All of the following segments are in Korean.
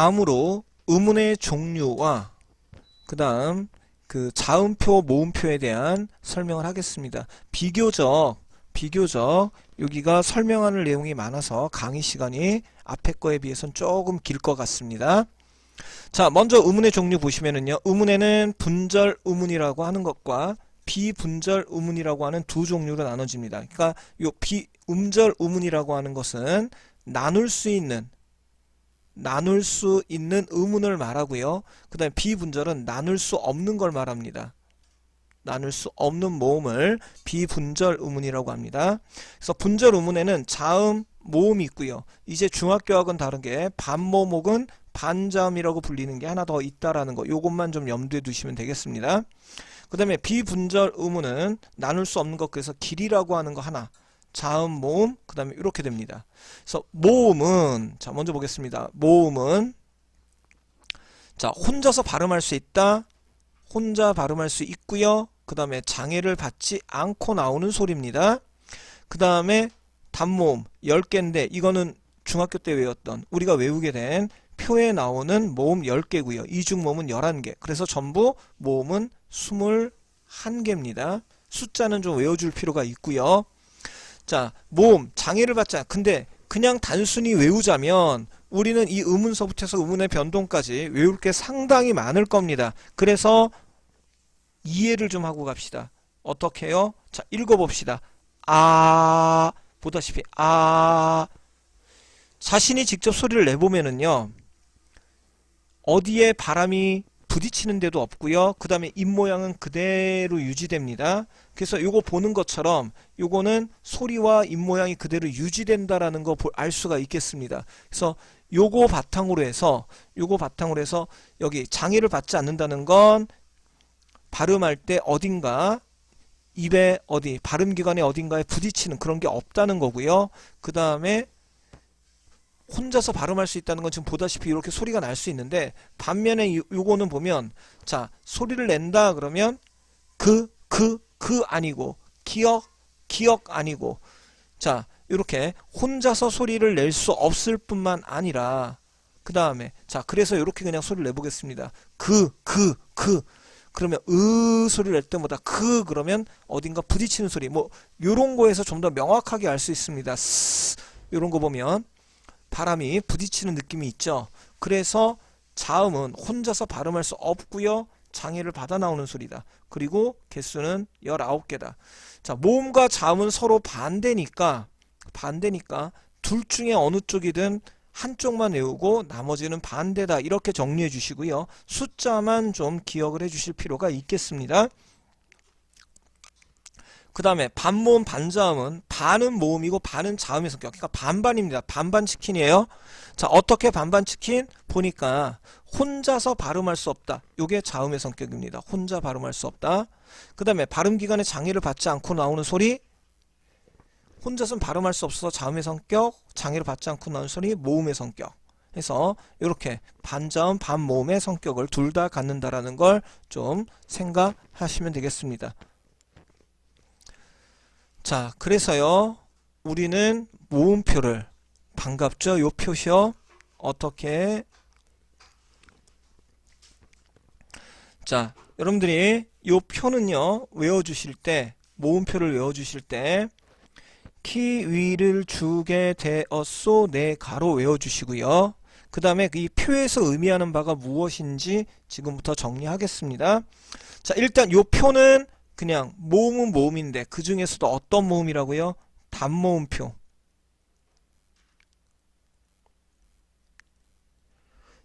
다음으로 의문의 종류와 그 다음 그 자음표, 모음표에 대한 설명을 하겠습니다. 비교적, 비교적 여기가 설명하는 내용이 많아서 강의 시간이 앞에 거에 비해서는 조금 길 것 같습니다. 자, 먼저 의문의 종류 보시면은요. 의문에는 분절 의문이라고 하는 것과 비분절 의문이라고 하는 두 종류로 나눠집니다. 그러니까 요 비음절 의문이라고 하는 것은 나눌 수 있는 나눌 수 있는 의문을 말하고요. 그 다음에 비분절은 나눌 수 없는 걸 말합니다. 나눌 수 없는 모음을 비분절 의문이라고 합니다. 그래서 분절 의문에는 자음, 모음이 있고요. 이제 중학교하고는 다른 게 반모음 혹은 반자음이라고 불리는 게 하나 더 있다라는 거. 요것만 좀 염두에 두시면 되겠습니다. 그 다음에 비분절 의문은 나눌 수 없는 것 그래서 길이라고 하는 거 하나. 자음, 모음, 그 다음에 이렇게 됩니다. 그래서 모음은 자 먼저 보겠습니다. 모음은 자 혼자서 발음할 수 있다. 혼자 발음할 수 있고요. 그 다음에 장애를 받지 않고 나오는 소리입니다. 그 다음에 단모음 10개인데 이거는 중학교 때 외웠던 우리가 외우게 된 표에 나오는 모음 10개고요. 이중 모음은 11개. 그래서 전부 모음은 21개입니다. 숫자는 좀 외워줄 필요가 있고요. 자, 모음, 장애를 않, 근데 그냥 단순히 외우자면 우리는 이 의문서부터 해서 의문의 변동까지 외울 게 상당히 많을 겁니다. 그래서 이해를 좀 하고 갑시다. 어떻게 해요? 자, 읽어봅시다. 아, 보다시피, 아, 자신이 직접 소리를 내보면은요, 어디에 바람이 부딪히는 데도 없고요. 그 다음에 입 모양은 그대로 유지됩니다. 그래서 요거 보는 것처럼 요거는 소리와 입 모양이 그대로 유지된다라는 거 알 수가 있겠습니다. 그래서 요거 바탕으로 해서 요거 바탕으로 해서 여기 장애를 받지 않는다는 건 발음할 때 어딘가 입에 어디 발음 기관에 어딘가에 부딪히는 그런 게 없다는 거고요. 그 다음에 혼자서 발음할 수 있다는 건 지금 보다시피 이렇게 소리가 날 수 있는데 반면에 요, 요거는 보면 자 소리를 낸다 그러면 그 그 그 아니고 기억 기억 아니고 자 이렇게 혼자서 소리를 낼 수 없을 뿐만 아니라 그 다음에 자 그래서 이렇게 그냥 소리를 내보겠습니다. 그 그, 그. 그러면 으 소리를 낼 때마다 그 그러면 어딘가 부딪히는 소리. 뭐 요런 거에서 좀 더 명확하게 알 수 있습니다. 스. 요런 거 보면 바람이 부딪히는 느낌이 있죠. 그래서 자음은 혼자서 발음할 수 없고요. 장애를 받아 나오는 소리다. 그리고 개수는 19개다. 자, 모음과 자음은 서로 반대니까 반대니까 둘 중에 어느 쪽이든 한쪽만 외우고 나머지는 반대다. 이렇게 정리해 주시고요. 숫자만 좀 기억을 해 주실 필요가 있겠습니다. 그 다음에 반모음 반자음은 반은 모음이고 반은 자음의 성격. 그러니까 반반입니다. 반반 치킨이에요. 자 어떻게 반반 치킨? 보니까 혼자서 발음할 수 없다. 요게 자음의 성격입니다. 혼자 발음할 수 없다. 그 다음에 발음기관에 장애를 받지 않고 나오는 소리? 혼자서는 발음할 수 없어서 자음의 성격 장애를 받지 않고 나오는 소리 모음의 성격. 해서 이렇게 반자음 반모음의 성격을 둘 다 갖는다라는 걸 좀 생각하시면 되겠습니다 자, 그래서요, 우리는 모음표를, 반갑죠? 요 표시요. 어떻게, 자, 여러분들이 요 표는요, 외워 주실 때, 모음표를 외워 주실 때, 키 위를 주게 되었소, 네 가로 외워 주시고요. 그 다음에 이 표에서 의미하는 바가 무엇인지 지금부터 정리하겠습니다. 자, 일단 요 표는 그냥 모음은 모음인데 그 중에서도 어떤 모음이라고요? 단모음표.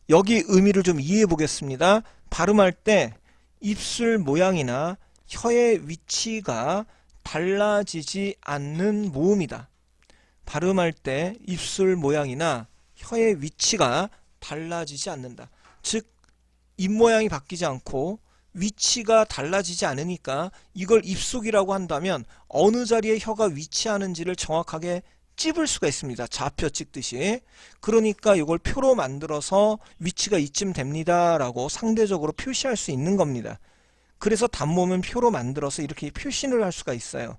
여기 의미를 좀 이해해 보겠습니다. 발음할 때 입술 모양이나 혀의 위치가 달라지지 않는 모음이다. 발음할 때 입술 모양이나 혀의 위치가 달라지지 않는다. 즉, 입 모양이 바뀌지 않고 위치가 달라지지 않으니까 이걸 입속이라고 한다면 어느 자리에 혀가 위치하는지를 정확하게 찝을 수가 있습니다. 좌표 찍듯이. 그러니까 이걸 표로 만들어서 위치가 이쯤 됩니다. 라고 상대적으로 표시할 수 있는 겁니다. 그래서 단모면 표로 만들어서 이렇게 표시를 할 수가 있어요.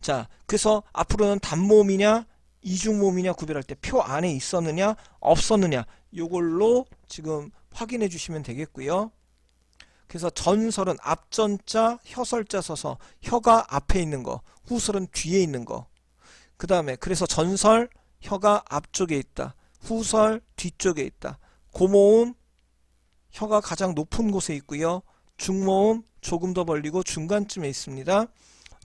자, 그래서 앞으로는 단모음이냐 이중모음이냐 구별할 때 표 안에 있었느냐 없었느냐 요걸로 지금 확인해 주시면 되겠고요. 그래서 전설은 앞전자, 혀설자 써서 혀가 앞에 있는 거, 후설은 뒤에 있는 거. 그 다음에 그래서 전설 혀가 앞쪽에 있다. 후설 뒤쪽에 있다. 고모음 혀가 가장 높은 곳에 있고요. 중모음 조금 더 벌리고 중간쯤에 있습니다.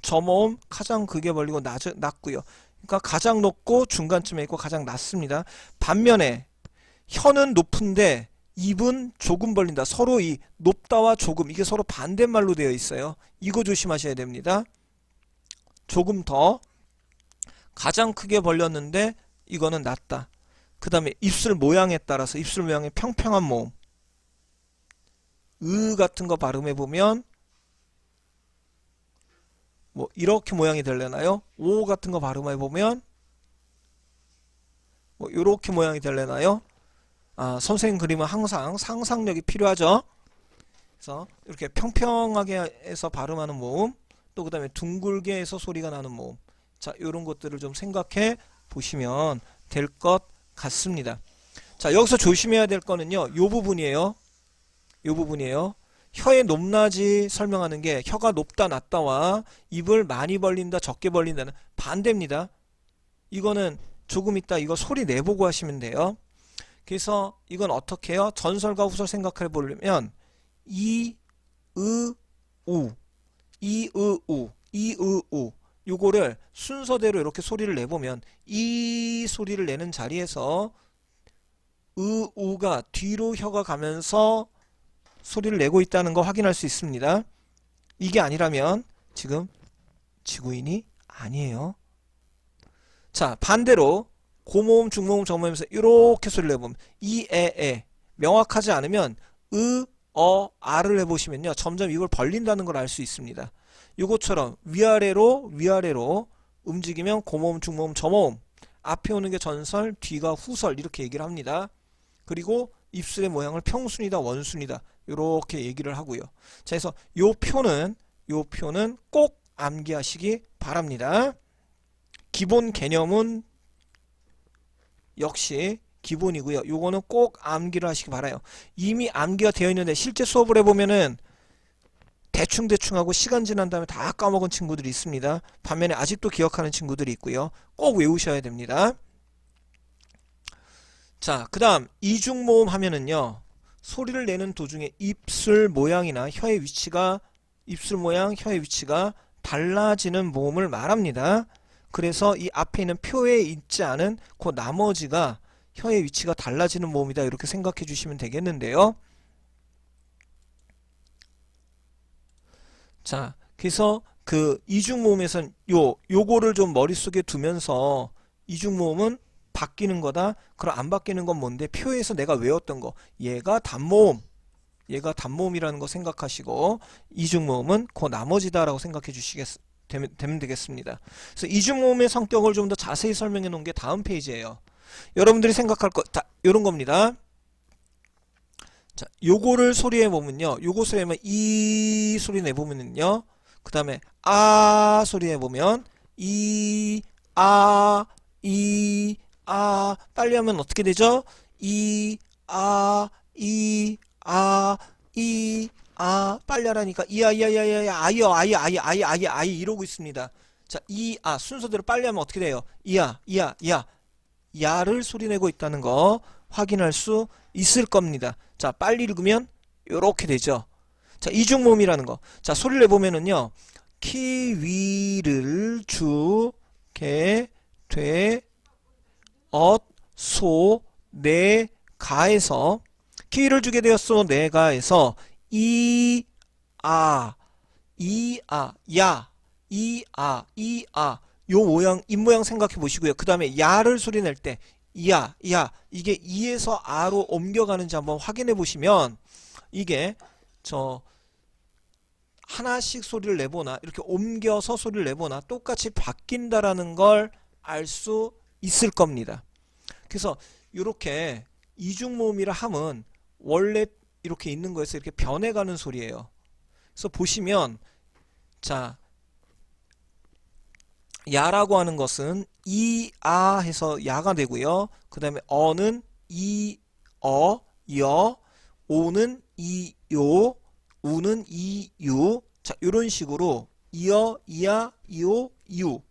저모음 가장 크게 벌리고 낮, 낮고요. 그러니까 가장 높고 중간쯤에 있고 가장 낮습니다. 반면에 혀는 높은데 입은 조금 벌린다. 서로 이 높다와 조금 이게 서로 반대말로 되어 있어요. 이거 조심하셔야 됩니다. 조금 더 가장 크게 벌렸는데 이거는 낮다. 그 다음에 입술 모양에 따라서 입술 모양의 평평한 모음 으 같은 거 발음해 보면 뭐 이렇게 모양이 되려나요? 오 같은 거 발음해 보면 뭐 이렇게 모양이 되려나요? 아, 선생님 그림은 항상 상상력이 필요하죠. 그래서 이렇게 평평하게 해서 발음하는 모음, 또 그다음에 둥글게 해서 소리가 나는 모음. 자, 이런 것들을 좀 생각해 보시면 될 것 같습니다. 자, 여기서 조심해야 될 거는요. 요 부분이에요. 요 부분이에요. 혀의 높낮이 설명하는 게 혀가 높다 낮다와 입을 많이 벌린다 적게 벌린다는 반대입니다. 이거는 조금 있다 이거 소리 내보고 하시면 돼요. 그래서 이건 어떻게 해요? 전설과 후설 생각해 보려면 이, 으, 우, 이, 으, 우, 이, 으, 우 요거를 순서대로 이렇게 소리를 내보면 이 소리를 내는 자리에서 으, 우가 뒤로 혀가 가면서 소리를 내고 있다는 거 확인할 수 있습니다. 이게 아니라면 지금 지구인이 아니에요. 자 반대로 고모음, 중모음, 저모음에서 이렇게 소리를 내보면 이, 에, 에 명확하지 않으면 으, 어, 아를 해보시면요 점점 이걸 벌린다는 걸 알 수 있습니다. 이것처럼 위아래로 위아래로 움직이면 고모음, 중모음, 저모음 앞에 오는 게 전설, 뒤가 후설 이렇게 얘기를 합니다. 그리고 입술의 모양을 평순이다, 원순이다 이렇게 얘기를 하고요. 자, 그래서 요 표는 요 표는 꼭 암기하시기 바랍니다. 기본 개념은 역시 기본이고요. 요거는 꼭 암기를 하시기 바라요. 이미 암기가 되어 있는데 실제 수업을 해보면은 대충대충 하고 시간 지난 다음에 다 까먹은 친구들이 있습니다. 반면에 아직도 기억하는 친구들이 있고요. 꼭 외우셔야 됩니다. 자, 그 다음 이중모음 하면은요. 소리를 내는 도중에 입술 모양이나 혀의 위치가 입술 모양, 혀의 위치가 달라지는 모음을 말합니다. 그래서 이 앞에 있는 표에 있지 않은 그 나머지가 혀의 위치가 달라지는 모음이다 이렇게 생각해 주시면 되겠는데요. 자, 그래서 그 이중 모음에선 요 요거를 좀 머릿속에 두면서 이중 모음은 바뀌는 거다. 그럼 안 바뀌는 건 뭔데? 표에서 내가 외웠던 거. 얘가 단모음. 얘가 단모음이라는 거 생각하시고 이중 모음은 그 나머지다라고 생각해 주시겠 되면, 되면 되겠습니다. 그래서 이중모음의 성격을 좀 더 자세히 설명해 놓은 게 다음 페이지예요. 여러분들이 생각할 거, 다, 요런 겁니다. 자, 요거를 소리해 보면요. 요거 소리해 보면 이 소리 내 보면은요. 그 다음에 아 소리 해 보면 이, 아, 이, 아 빨리 하면 어떻게 되죠? 이, 아, 이, 아, 이, 아 빨리 하라니까 이야 이야 이야 이야 아이요 아이 아이 아이 아이 아이 이러고 있습니다. 자, 이, 아 순서대로 빨리 하면 어떻게 돼요? 이야 이야 이야 야를 소리내고 있다는 거 확인할 수 있을 겁니다. 자, 빨리 읽으면 요렇게 되죠. 자, 이중모음이라는 거. 자, 소리를 내보면은요. 키위를 주, 개, 돼, 엇, 소, 내, 가에서 키위를 주게 되었어. 내가에서 이, 아, 이, 아, 야, 이, 아, 이, 아. 요 모양, 입 모양 생각해 보시고요. 그 다음에 야를 소리 낼 때, 야, 야, 이게 이에서 아로 옮겨가는지 한번 확인해 보시면, 이게, 저, 하나씩 소리를 내보나, 이렇게 옮겨서 소리를 내보나, 똑같이 바뀐다라는 걸 알 수 있을 겁니다. 그래서, 이렇게 이중모음이라 함은, 원래 이렇게 있는 거에서 이렇게 변해가는 소리예요. 그래서 보시면, 자, 야라고 하는 것은 이, 아 해서 야가 되고요. 그 다음에 어는 이, 어, 여, 오는 이, 요, 우는 이, 유. 자, 요런 식으로 이어, 이야, 이오, 유.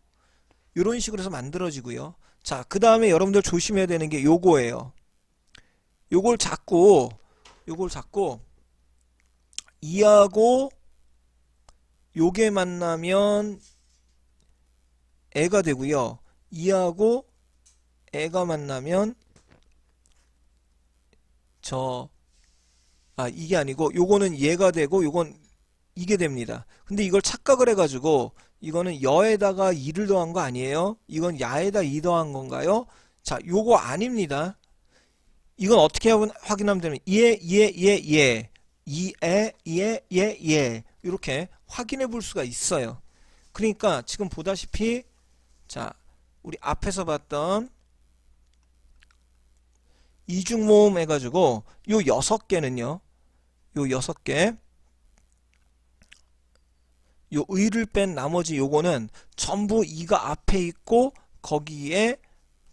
요런 식으로 해서 만들어지고요. 자, 그 다음에 여러분들 조심해야 되는 게 요거예요. 요걸 잡고, 요걸 잡고, 이하고 요게 만나면 애가 되고요. 이하고 애가 만나면 저, 아, 이게 아니고 요거는 얘가 되고 요건 이게 됩니다. 근데 이걸 착각을 해가지고 이거는 여에다가 이를 더한 거 아니에요? 이건 야에다 이 더한 건가요? 자, 요거 아닙니다. 이건 어떻게 하면- 확인하면 되면 예, 예, 예, 예. 이에, 예, 예, 예. 이렇게 확인해 볼 수가 있어요. 그러니까 지금 보다시피 자, 우리 앞에서 봤던 이중 모음 해 가지고 요 여섯 개는요. 요 여섯 개. 요 의를 뺀 나머지 요거는 전부 이가 앞에 있고 거기에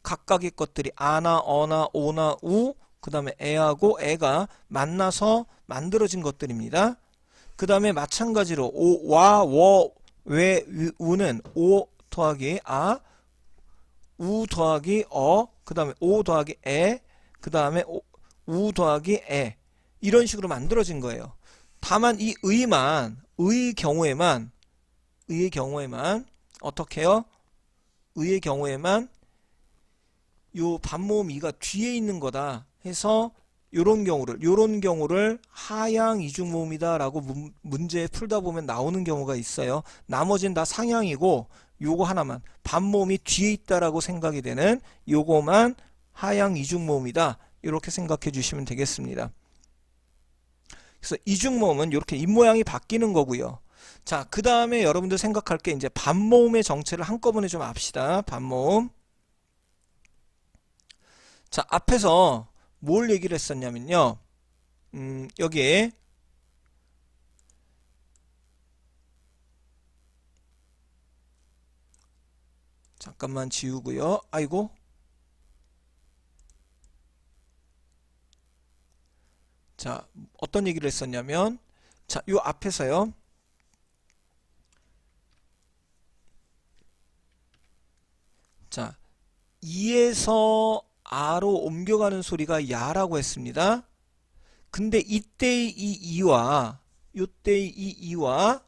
각각의 것들이 아나 어나 오나 우 그 다음에 애하고 애가 만나서 만들어진 것들입니다. 그 다음에 마찬가지로 오, 와, 워, 왜, 위, 우는 오 더하기 아, 우 더하기 어, 그 다음에 오 더하기 에, 그 다음에 오- 우 더하기 에 이런 식으로 만들어진 거예요. 다만 이 의만 의 경우에만 의의 경우에만 어떻게 해요? 의의 경우에만 요 반모음 이가 뒤에 있는 거다 해서 요런 경우를 요런 경우를 하향 이중 모음이다라고 문, 문제 풀다 보면 나오는 경우가 있어요. 나머지는 다 상향이고 요거 하나만 반모음이 뒤에 있다라고 생각이 되는 요거만 하향 이중 모음이다. 이렇게 생각해 주시면 되겠습니다. 그래서 이중 모음은 이렇게 입모양이 바뀌는 거고요. 자, 그 다음에 여러분들 생각할 게 이제 반모음의 정체를 한꺼번에 좀 압시다. 반모음. 자, 앞에서 뭘 얘기를 했었냐면요. 음, 여기에 잠깐만 지우고요. 아이고. 자, 어떤 얘기를 했었냐면 자, 요 앞에서요. 자, 2에서 아로 옮겨가는 소리가 야라고 했습니다. 근데 이때의 이 이와 요때의 이 이와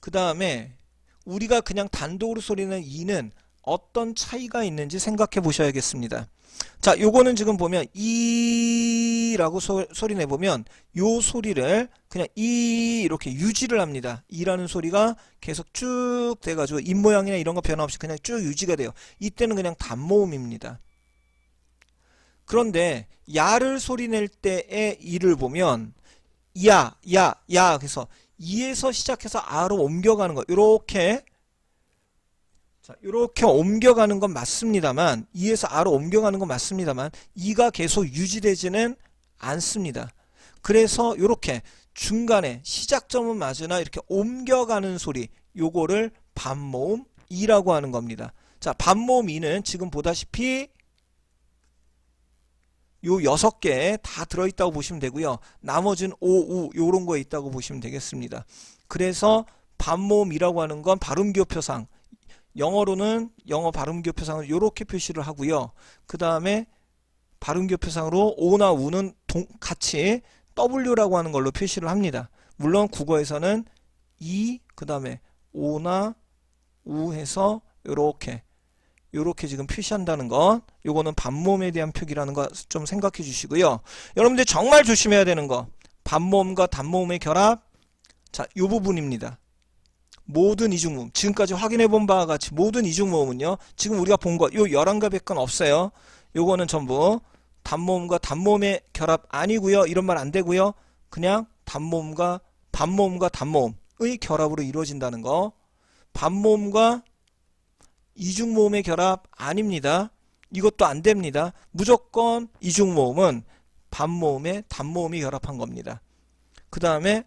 그 다음에 우리가 그냥 단독으로 소리는 이는 어떤 차이가 있는지 생각해 보셔야겠습니다. 자, 요거는 지금 보면 이라고 소, 소리 내보면 요 소리를 그냥 이 이렇게 유지를 합니다. 이라는 소리가 계속 쭉 돼가지고 입 모양이나 이런 거 변화 없이 그냥 쭉 유지가 돼요. 이때는 그냥 단모음입니다. 그런데 야를 소리 낼 때의 이를 보면 야, 야, 야 그래서 이에서 시작해서 아로 옮겨가는 거 요렇게 자, 요렇게 옮겨가는 건 맞습니다만 이에서 아로 옮겨가는 건 맞습니다만 이가 계속 유지되지는 않습니다. 그래서 요렇게 중간에 시작점은 맞으나 이렇게 옮겨가는 소리 요거를 반모음 이라고 하는 겁니다. 자, 반모음 이는 지금 보다시피 요 여섯 개 다 들어있다고 보시면 되고요. 나머지는 오, 우 요런 거에 있다고 보시면 되겠습니다. 그래서 반모음이라고 하는 건 발음교표상 영어로는 영어 발음교표상을 이렇게 표시를 하고요. 그 다음에 발음교표상으로 오나 우는 동, 같이 W라고 하는 걸로 표시를 합니다. 물론 국어에서는 이, 그 다음에 오나 우 해서 이렇게 요렇게 지금 표시한다는 건 요거는 반모음에 대한 표기라는 거 좀 생각해 주시고요. 여러분들 정말 조심해야 되는 거 반모음과 단모음의 결합 자, 요 부분입니다. 모든 이중모음 지금까지 확인해 본 바와 같이 모든 이중모음은요. 지금 우리가 본거요 11가 100건 없어요. 요거는 전부 단모음과 단모음의 결합 아니고요. 이런 말 안 되고요. 그냥 단모음과 반모음과 단모음의 결합으로 이루어진다는 거. 반모음과 이중모음의 결합 아닙니다. 이것도 안 됩니다. 무조건 이중모음은 반모음에 단모음이 결합한 겁니다. 그 다음에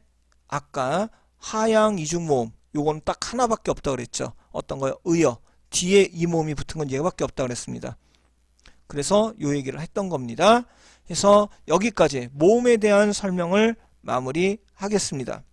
아까 하향 이중모음 요건 딱 하나밖에 없다 그랬죠. 어떤 거요? 의어. 뒤에 이 모음이 붙은 건 얘밖에 없다 그랬습니다. 그래서 요 얘기를 했던 겁니다. 그래서 여기까지 모음에 대한 설명을 마무리하겠습니다.